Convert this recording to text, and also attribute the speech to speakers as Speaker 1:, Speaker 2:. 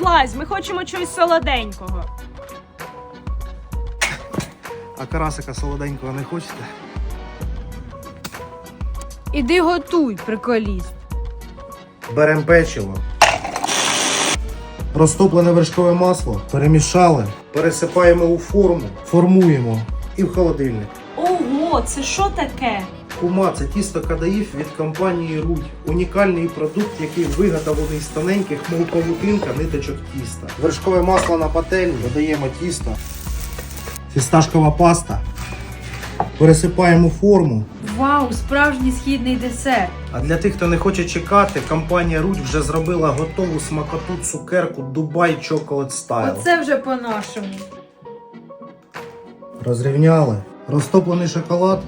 Speaker 1: злазь, ми хочемо чогось солоденького.
Speaker 2: А карасика солоденького не хочете?
Speaker 3: Іди готуй, приколіст.
Speaker 2: Беремо печиво. Розтоплене вершкове масло, перемішали, пересипаємо у форму, формуємо і в холодильник.
Speaker 1: Ого, це що таке?
Speaker 2: Кума це тісто кадаїв від компанії Рудь. Унікальний продукт, який виготовлений з тоненьких, мов павутинка, ниточок тіста. Вершкове масло на пательні, додаємо тісто. Фісташкова паста. Пересипаємо форму.
Speaker 3: Вау, справжній східний десерт.
Speaker 2: А для тих, хто не хоче чекати, компанія Рудь вже зробила готову смакоту цукерку Дубай Chocolate Style.
Speaker 3: Оце вже по-нашому.
Speaker 2: Розрівняли. Розтоплений шоколад